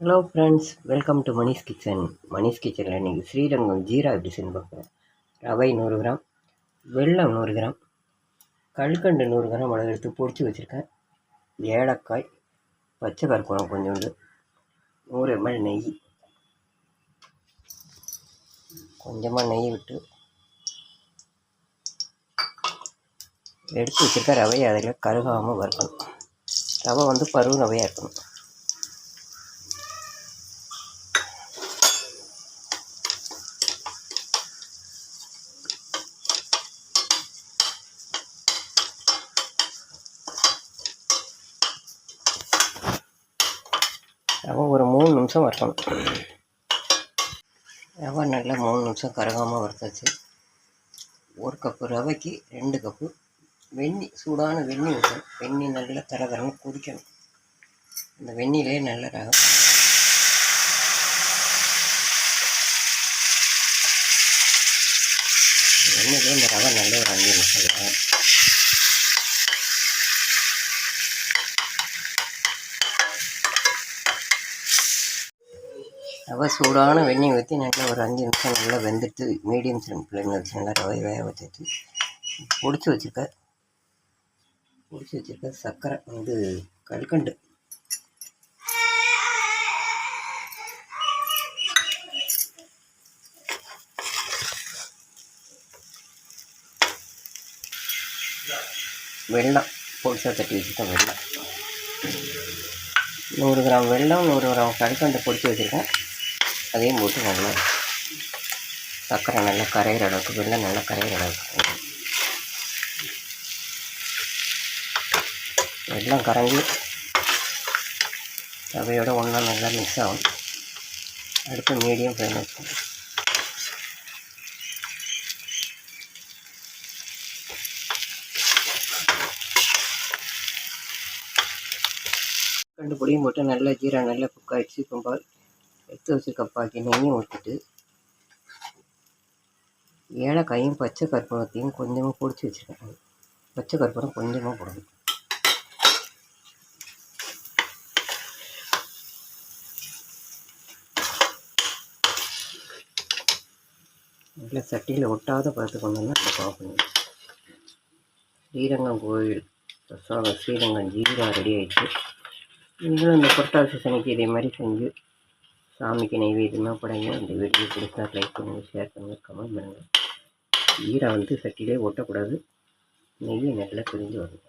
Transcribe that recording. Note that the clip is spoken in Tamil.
Hello friends welcome to Manish kitchen Manish கிச்சனில் இன்றைக்கி ஸ்ரீரங்கம் ஜீரா எப்படி செஞ்சு பார்க்குறேன் ரவை நூறு கிராம் வெள்ளம் நூறு கிராம் கல்கண்டு நூறு கிராம் அளவு எடுத்து பொடிச்சு வச்சுருக்கேன். ஏலக்காய் பச்சை கற்பூரம் கொஞ்சோண்டு நூறு எம்எல் நெய் கொஞ்சமாக நெய் விட்டு எடுத்து வச்சுருக்க ரவையை அதில் கருகாமல் வறுக்கணும். ரவை வந்து பருவ ரவையாக இருக்கணும். ரவை ஒரு மூணு நிமிஷம் வறுக்கணும். ரவை நல்லா மூணு நிமிஷம் கருகாமல் வறுத்தாச்சு. ஒரு கப்பு ரவைக்கு ரெண்டு கப்பு வெந்நி சூடான வெந்நி ஊற்றணும். வெந்நி நல்லா தர தரன்னு கொதிக்கணும். அந்த வெந்நிலே நல்ல ரகம். வெந்நிலே இந்த ரகம் நல்ல ஒரு அஞ்சு நிமிஷம் ரவை சூடான வெண்ணெய் ஊற்றி நல்லா ஒரு அஞ்சு நிமிஷம் நல்லா வெந்துட்டு மீடியம் ஃப்ளேம் ஃப்ளேமில் வச்சு நல்லா ரவை வேக வச்சுட்டு பிடிச்சி வச்சுருக்க பொடிச்சு வச்சுருக்க சர்க்கரை வந்து கல்கண்டு. வெள்ளம் பொடிசாக தட்டி வச்சுருக்கேன் வெள்ளம் நூறு கிராம் வெள்ளம் நூறு கிராம் கல்கண்டு பொடிச்சு வச்சுருக்கேன். அதையும் போட்டு நல்லா சர்க்கரை நல்லா கரையிற அளவுக்கு வெள்ளம் நல்லா கரையிற அளவுக்கு. எல்லாம் கறங்கி ரவையோட ஒன்றா நல்லா மிக்ஸ் ஆகும் அடுத்து மீடியம் ஃப்ளேம் வச்சுக்கணும் ரெண்டு பொடியும் போட்டு நல்லா ஜீரா நல்லா குக் ஆகிடுச்சு இப்போ பால் எடுத்து வச்சுருக்க பாக்கி நெய்யும் ஊற்றிட்டு ஏலக்காயும் பச்சை கற்பூரத்தையும் கொஞ்சமாக பிடிச்சி வச்சுருக்கேன் பச்சை கற்பூரம் கொஞ்சமாக போடணும் நல்லா சட்டியில் ஒட்டாத பார்த்து கொண்டு வந்து ஸ்ரீரங்கம் கோயில் பிரசாதம் ஸ்ரீரங்கம் ஜீரா ரெடி ஆகிடுச்சு நீங்களும் இந்த புரட்டாசி சனிக்கு இதே மாதிரி செஞ்சு சாமிக்கு நைவேத்தியமாக படைங்க. இந்த வீடியோ பிடிச்சா லைக் பண்ணுங்கள் ஷேர் பண்ணுங்கள் கமெண்ட் பண்ணுங்கள் ஈரா வந்து சட்டிலே ஒட்டக்கூடாது. நெய் நல்லா பிரிஞ்சு வரும்